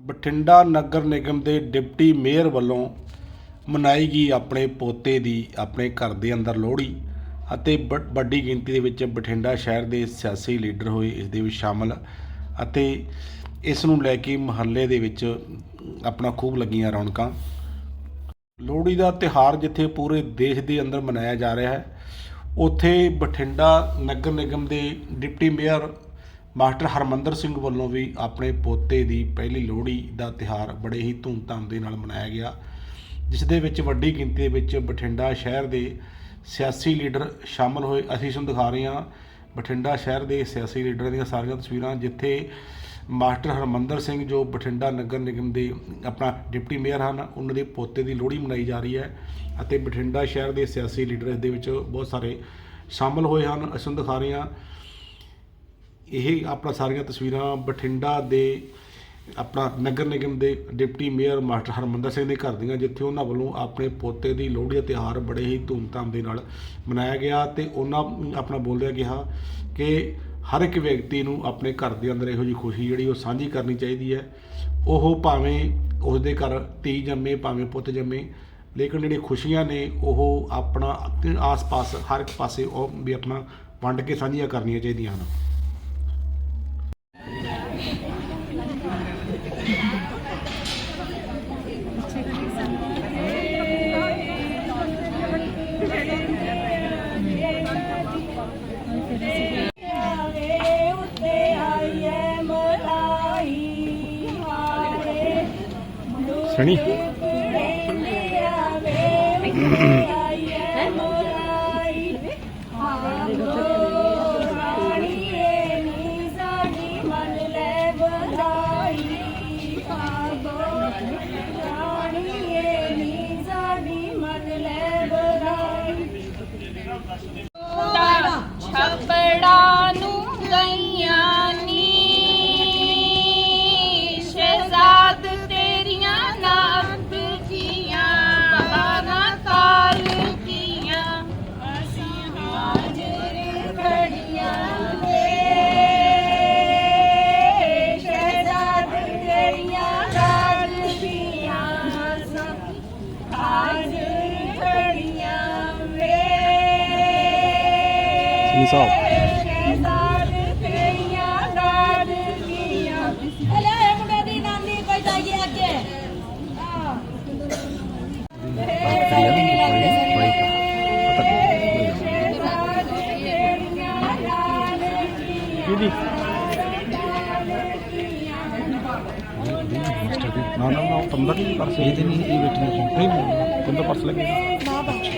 ਬਠਿੰਡਾ ਨਗਰ ਨਿਗਮ ਦੇ ਡਿਪਟੀ ਮੇਅਰ ਵੱਲੋਂ ਮਨਾਈ ਗਈ ਆਪਣੇ ਪੋਤੇ ਦੀ, ਆਪਣੇ ਘਰ ਦੇ ਅੰਦਰ ਲੋਹੜੀ ਅਤੇ ਬ- ਵੱਡੀ ਗਿਣਤੀ ਦੇ ਵਿੱਚ ਬਠਿੰਡਾ ਸ਼ਹਿਰ ਦੇ ਸਿਆਸੀ ਲੀਡਰ ਹੋਏ ਇਸ ਦੇ ਵਿੱਚ ਸ਼ਾਮਲ ਅਤੇ ਇਸ ਨੂੰ ਲੈ ਕੇ ਮਹੱਲੇ ਦੇ ਵਿੱਚ ਆਪਣਾ ਖੂਬ ਲੱਗੀਆਂ ਰੌਣਕਾਂ। ਲੋਹੜੀ ਦਾ ਤਿਹਾਰ ਜਿੱਥੇ ਪੂਰੇ ਦੇਸ਼ ਦੇ ਅੰਦਰ ਮਨਾਇਆ ਜਾ ਰਿਹਾ ਹੈ, ਉੱਥੇ ਬਠਿੰਡਾ ਨਗਰ ਨਿਗਮ ਦੇ deputy mayor master Harmandar Singh ਵੱਲੋਂ ਵੀ ਆਪਣੇ ਪੋਤੇ ਦੀ ਪਹਿਲੀ ਲੋਹੜੀ ਦਾ ਤਿਹਾਰ ਬੜੇ ਹੀ ਧੂਮਧਾਮ ਦੇ ਨਾਲ ਮਨਾਇਆ ਗਿਆ, ਜਿਸ ਦੇ ਵਿੱਚ ਵੱਡੀ ਗਿਣਤੀ ਦੇ ਵਿੱਚ ਬਠਿੰਡਾ ਸ਼ਹਿਰ ਦੇ ਸਿਆਸੀ ਲੀਡਰ ਸ਼ਾਮਲ ਹੋਏ। ਅਸੀਂ ਤੁਹਾਨੂੰ ਦਿਖਾ ਰਹੇ ਹਾਂ ਬਠਿੰਡਾ ਸ਼ਹਿਰ ਦੇ ਸਿਆਸੀ ਲੀਡਰਾਂ ਦੀਆਂ ਸਾਰੀਆਂ ਤਸਵੀਰਾਂ, ਜਿੱਥੇ ਮਾਸਟਰ ਹਰਮੰਦਰ ਸਿੰਘ ਜੋ ਬਠਿੰਡਾ ਨਗਰ ਨਿਗਮ ਦੇ ਆਪਣਾ ਡਿਪਟੀ ਮੇਅਰ ਹਨ, ਉਹਨਾਂ ਦੇ ਪੋਤੇ ਦੀ ਲੋਹੜੀ ਮਨਾਈ ਜਾ ਰਹੀ ਹੈ ਅਤੇ ਬਠਿੰਡਾ ਸ਼ਹਿਰ ਦੇ ਸਿਆਸੀ ਲੀਡਰ ਇਸ ਦੇ ਵਿੱਚ ਬਹੁਤ ਸਾਰੇ ਸ਼ਾਮਲ ਹੋਏ ਹਨ। ਅਸੀਂ ਦਿਖਾ ਰਹੇ ਹਾਂ ਇਹ ਆਪਣਾ ਸਾਰੀਆਂ ਤਸਵੀਰਾਂ ਬਠਿੰਡਾ ਦੇ ਆਪਣਾ ਨਗਰ ਨਿਗਮ ਦੇ deputy mayor master Harmandar Singh ਦੇ ਘਰ ਦੀਆਂ, ਜਿੱਥੇ ਉਹਨਾਂ ਵੱਲੋਂ ਆਪਣੇ ਪੋਤੇ ਦੀ ਲੋਹੜੀ ਦਾ ਤਿਉਹਾਰ ਬੜੇ ਹੀ ਧੂਮਧਾਮ ਦੇ ਨਾਲ ਮਨਾਇਆ ਗਿਆ ਤੇ ਉਹਨਾਂ ਆਪਣਾ ਬੋਲਦਿਆਂ ਕਿਹਾ ਕਿ ਹਰ ਇੱਕ ਵਿਅਕਤੀ ਨੂੰ ਆਪਣੇ ਘਰ ਦੇ ਅੰਦਰ ਇਹੋ ਜਿਹੀ ਖੁਸ਼ੀ ਜਿਹੜੀ ਉਹ ਸਾਂਝੀ ਕਰਨੀ ਚਾਹੀਦੀ ਹੈ। ਉਹ ਭਾਵੇਂ ਉਸਦੇ ਘਰ ਧੀ ਜੰਮੇ, ਭਾਵੇਂ ਪੁੱਤ ਜੰਮੇ, ਲੇਕਿਨ ਜਿਹੜੀ ਖੁਸ਼ੀਆਂ ਨੇ ਉਹ ਆਪਣਾ ਆਸ-ਪਾਸ ਹਰ ਇੱਕ ਪਾਸੇ ਉਹ ਵੀ ਆਪਣਾ ਵੰਡ ਕੇ ਸਾਂਝੀਆਂ ਕਰਨੀਆਂ ਚਾਹੀਦੀਆਂ ਹਨ। Sunny. ਦੀਆਂ ਦੀਦੀ ਨਾ ਨਾ ਨਾ ਪੰਦਰ ਨਹੀਂ ਪਰਸ ਇਹ ਤੇ ਨਹੀਂ ਇਹ ਬੈਠੀ ਨਹੀਂ ਨਹੀਂ ਪੰਦਰ ਪਰਸ ਲੱਗੇਗਾ ਅਸੀਂ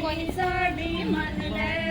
ਹੋਈ ਸਾਡੀ ਮਨ ਲੈ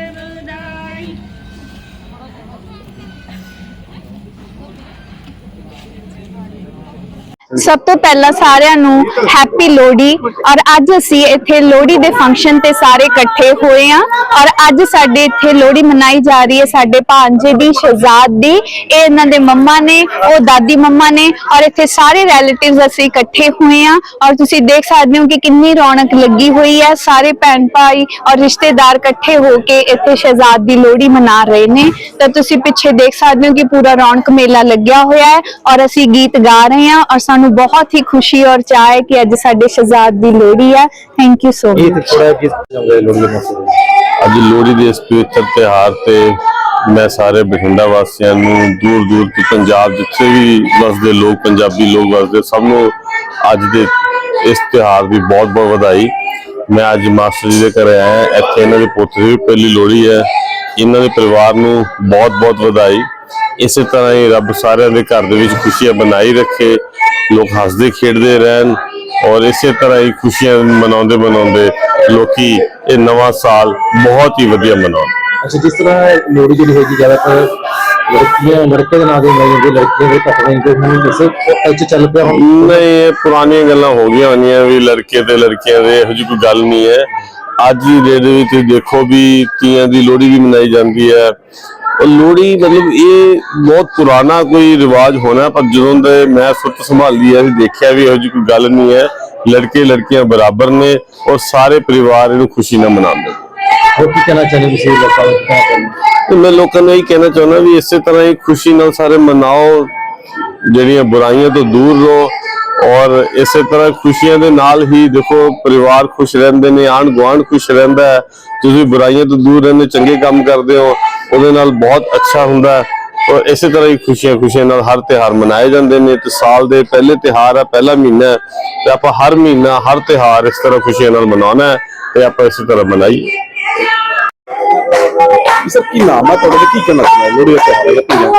ਸਭ ਤੋਂ ਪਹਿਲਾਂ ਸਾਰਿਆਂ ਨੂੰ ਹੈਪੀ ਲੋਹੜੀ ਔਰ ਅੱਜ ਅਸੀਂ ਇੱਥੇ ਲੋਹੜੀ ਦੇ ਫੰਕਸ਼ਨ ਤੇ ਸਾਰੇ ਇਕੱਠੇ ਹੋਏ ਆ ਔਰ ਅੱਜ ਸਾਡੇ ਇੱਥੇ ਲੋਹੜੀ ਮਨਾਈ ਜਾ ਰਹੀ ਹੈ ਸਾਡੇ ਭਾਂਜੇ ਦੀ, ਸ਼ਹਿਜ਼ਾਦ ਦੀ, ਇਹ ਇਹਨਾਂ ਦੇ ਮੰਮਾ ਨੇ, ਉਹ ਦਾਦੀ ਮੰਮਾ ਨੇ ਔਰ ਇੱਥੇ ਸਾਰੇ ਰਿਲੇਟਿਵਸ ਅਸੀਂ ਇਕੱਠੇ ਹੋਏ ਆ ਔਰ ਤੁਸੀਂ ਦੇਖ ਸਕਦੇ ਹੋ ਕਿ ਕਿੰਨੀ ਰੌਣਕ ਲੱਗੀ ਹੋਈ ਹੈ, ਸਾਰੇ ਭੈਣ ਭਾਈ ਔਰ ਰਿਸ਼ਤੇਦਾਰ ਇਕੱਠੇ ਹੋ ਕੇ ਇੱਥੇ ਸ਼ਹਿਜ਼ਾਦ ਦੀ ਲੋਹੜੀ ਮਨਾ ਰਹੇ ਨੇ। ਤਾਂ ਤੁਸੀਂ ਪਿੱਛੇ ਦੇਖ ਸਕਦੇ ਹੋ ਕਿ ਪੂਰਾ ਰੌਣਕ ਮੇਲਾ ਲੱਗਿਆ ਹੋਇਆ ਹੈ ਔਰ ਅਸੀਂ ਗੀਤ ਗਾ ਰਹੇ ਹਾਂ ਔਰ ਸਾਨੂੰ ਬਹੁਤ ਹੀ ਖੁਸ਼ੀ ਔਰ ਚਾਹ ਹੈ ਕਿ ਅੱਜ ਸਾਡੇ ਸ਼ਹਿਜ਼ਾਦ ਦੀ ਲੋਹੜੀ ਹੈ। ਥੈਂਕ ਯੂ ਸੋ ਇਹ ਮਚ ਥੋੜਾ ਦੇ ਮਸਲੇ ਅੱਜ ਲੋਹੜੀ ਦੇ ਇਸ ਪਵਿੱਤਰ ਤਿਉਹਾਰ ਤੇ ਮੈਂ ਸਾਰੇ ਬਠਿੰਡਾ ਵਾਸੀਆਂ ਨੂੰ ਦੂਰ ਦੂਰ ਤੋਂ ਪੰਜਾਬ ਜਿੱਥੇ ਵੀ ਵਸਦੇ ਲੋਕ ਪੰਜਾਬੀ ਲੋਕ ਵਸਦੇ ਸਭ ਨੂੰ ਅੱਜ ਦੇ ਇਸ ਤਿਉਹਾਰ ਦੀ ਬਹੁਤ ਬਹੁਤ ਵਧਾਈ। ਮੈਂ ਅੱਜ ਮਾਸਟਰ ਜੀ ਦੇ ਘਰੇ ਆਇਆ ਇੱਥੇ ਇਹਨਾਂ ਦੇ ਪੁੱਤ ਦੀ ਪਹਿਲੀ ਲੋਹੜੀ ਹੈ। ਇਹਨਾਂ ਦੇ ਪਰਿਵਾਰ ਨੂੰ ਬਹੁਤ ਬਹੁਤ ਵਧਾਈ। ਇਸੇ ਤਰ੍ਹਾਂ ਹੀ ਰੱਬ ਸਾਰਿਆਂ ਦੇ ਘਰ ਦੇ ਵਿੱਚ ਖੁਸ਼ੀਆਂ ਬਣਾਈ ਰੱਖੇ। ਲੋਕ ਹੱਸਦੇ ਖੇਡਦੇ ਰਹਿਣ ਔਰ ਇਸੇ ਤਰ੍ਹਾਂ ਹੀ ਖੁਸ਼ੀਆਂ ਮਨਾਉਂਦੇ ਮਨਾਉਂਦੇ ਲੋਕੀ ਇਹ ਨਵਾਂ ਸਾਲ ਬਹੁਤ ਹੀ ਵਧੀਆ ਮਨਾਉਣ ਅੱਛਾ ਜਿਸ ਤਰ੍ਹਾਂ ਲੋੜੀ ਜਿਹੜੀ ਹੈਗੀ ਜ਼ਿਆਦਾਤਰ ਲੜਕੀਆਂ ਲੜਕੇ ਦੇ ਨਾਂ ਦੇ ਮਨਾਈ ਜਾਂਦੀ ਲੜਕੀਆਂ ਦੇ ਘੱਟ ਰਹਿੰਦੇ ਹੁਣ ਜਿਸ ਅੱਜ ਚੱਲ ਪਿਆ ਹੁਣ? ਨਹੀਂ ਇਹ ਪੁਰਾਣੀਆਂ ਗੱਲਾਂ ਹੋ ਗਈਆਂ ਹੋਣੀਆਂ ਵੀ ਲੜਕੇ ਤੇ ਲੜਕੀਆਂ ਦੇ ਇਹੋ ਜਿਹੀ ਕੋਈ ਗੱਲ ਨਹੀਂ ਹੈ। ਅੱਜ ਦੀ ਡੇਟ ਦੇ ਵਿੱਚ ਦੇਖੋ ਵੀ ਤੀਆਂ ਦੀ ਲੋਹੜੀ ਵੀ ਮਨਾਈ ਜਾਂਦੀ ਹੈ। ਲੋਹੜੀ ਮਤਲਬ ਇਹ ਬਹੁਤ ਪੁਰਾਣਾ ਕੋਈ ਰਿਵਾਜ ਹੋਣਾ ਪਰ ਜਦੋਂ ਦੇ ਮੈਂ ਸੁਰਤ ਸੰਭਾਲੀ ਹੈ ਦੇਖਿਆ ਵੀ ਇਹੋ ਜਿਹੀ ਕੋਈ ਗੱਲ ਨਹੀਂ ਹੈ। ਲੜਕੇ ਲੜਕੀਆਂ ਬਰਾਬਰ ਨੇ ਔਰ ਸਾਰੇ ਪਰਿਵਾਰ ਇਹਨੂੰ ਖੁਸ਼ੀ ਨਾਲ ਮਨਾਉਂਦੇ ਹੋਰ ਕੀ ਕਹਿਣਾ ਚਾਹੁੰਦੇ ਤੁਸੀਂ ਲੋਕਾਂ ਨੂੰ? ਕੀ ਕਹਿਣਾ ਮੈਂ ਲੋਕਾਂ ਨੂੰ ਇਹ ਕਹਿਣਾ ਚਾਹੁੰਦਾ ਵੀ ਇਸੇ ਤਰ੍ਹਾਂ ਹੀ ਖੁਸ਼ੀ ਨਾਲ ਸਾਰੇ ਮਨਾਓ ਜਿਹੜੀਆਂ ਬੁਰਾਈਆਂ ਤੋਂ ਦੂਰ ਰਹੋ। ਔਰ ਇਸੇ ਤਰ੍ਹਾਂ ਖੁਸ਼ੀਆਂ ਦੇ ਨਾਲ ਹੀ ਦੇਖੋ ਪਰਿਵਾਰ ਖੁਸ਼ ਰਹਿੰਦੇ ਨੇ ਆਂਢ ਗੁਆਂਢ ਖੁਸ਼ ਰਹਿੰਦਾ ਹੈ। ਤੁਸੀਂ ਬੁਰਾਈਆਂ ਤੋਂ ਦੂਰ ਰਹਿੰਦੇ ਚੰਗੇ ਕੰਮ ਕਰਦੇ ਹੋ ਉਹਦੇ ਨਾਲ ਬਹੁਤ ਅੱਛਾ ਹੁੰਦਾ ਹੈ। ਔਰ ਇਸੇ ਤਰ੍ਹਾਂ ਹੀ ਖੁਸ਼ੀਆਂ ਖੁਸ਼ੀਆਂ ਨਾਲ ਹਰ ਤਿਉਹਾਰ ਮਨਾਏ ਜਾਂਦੇ ਨੇ। ਤੇ ਸਾਲ ਦੇ ਪਹਿਲੇ ਤਿਉਹਾਰ ਹੈ ਪਹਿਲਾ ਮਹੀਨਾ ਤੇ ਆਪਾਂ ਹਰ ਮਹੀਨਾ ਹਰ ਤਿਉਹਾਰ ਇਸ ਤਰ੍ਹਾਂ ਖੁਸ਼ੀਆਂ ਨਾਲ ਮਨਾਉਣਾ ਹੈ ਤੇ ਆਪਾਂ ਇਸੇ ਤਰ੍ਹਾਂ ਮਨਾਈਏ। ਸਰ ਕੀ ਨਾਮ ਹੈ ਤੁਹਾਡਾ ਕੀ ਕਹਿਣਾ ਚਾਹੁੰਦੇ ਲੋੜੀ ਹੈ ਪੰਜਾਬ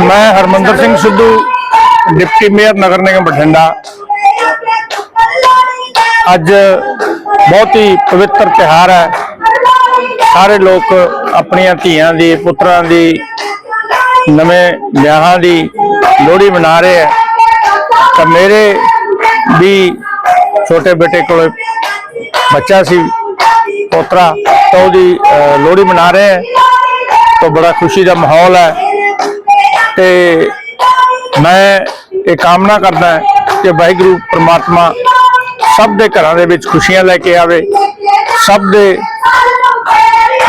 ਮੈਂ ਹਰਮੰਦਰ ਸਿੰਘ ਸਿੱਧੂ ਡਿਪਟੀ ਮੇਅਰ ਨਗਰ ਨਿਗਮ ਬਠਿੰਡਾ। ਅੱਜ ਬਹੁਤ ਹੀ ਪਵਿੱਤਰ ਤਿਉਹਾਰ ਹੈ। ਸਾਰੇ ਲੋਕ ਆਪਣੀਆਂ ਧੀਆਂ ਦੀ, ਪੁੱਤਰਾਂ ਦੀ, ਨਵੇਂ ਵਿਆਹਾਂ ਦੀ ਲੋਹੜੀ ਮਨਾ ਰਹੇ ਹੈ। ਤਾਂ ਮੇਰੇ ਵੀ ਛੋਟੇ ਬੇਟੇ ਕੋਲ ਬੱਚਾ ਸੀ, ਪੋਤਰਾ, ਤਾਂ ਉਹਦੀ ਲੋਹੜੀ ਮਨਾ ਰਹੇ ਹੈ। ਤਾਂ ਬੜਾ ਖੁਸ਼ੀ ਦਾ ਮਾਹੌਲ ਹੈ। ਤੇ ਮੈਂ ਇਹ ਕਾਮਨਾ ਕਰਦਾ ਹਾਂ ਕਿ ਵਾਹਿਗੁਰੂ ਪ੍ਰਮਾਤਮਾ ਸਭ ਦੇ ਘਰਾਂ ਦੇ ਵਿੱਚ ਖੁਸ਼ੀਆਂ ਲੈ ਕੇ ਆਵੇ, ਸਭ ਦੇ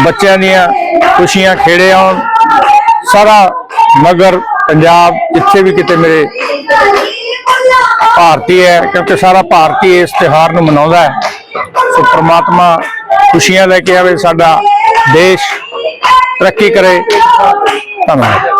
ਬੱਚਿਆਂ ਦੀਆਂ ਖੁਸ਼ੀਆਂ ਖੇੜੇ ਆਉਣ। ਸਾਰਾ ਮਗਰ ਪੰਜਾਬ ਜਿੱਥੇ ਵੀ ਕਿਤੇ ਮੇਰੇ ਭਾਰਤੀ ਹੈ, ਕਿਉਂਕਿ ਸਾਰਾ ਭਾਰਤੀ ਇਸ ਤਿਉਹਾਰ ਨੂੰ ਮਨਾਉਂਦਾ ਹੈ। ਸੋ ਪ੍ਰਮਾਤਮਾ ਖੁਸ਼ੀਆਂ ਲੈ ਕੇ ਆਵੇ, ਸਾਡਾ ਦੇਸ਼ ਤਰੱਕੀ ਕਰੇ। ਧੰਨਵਾਦ।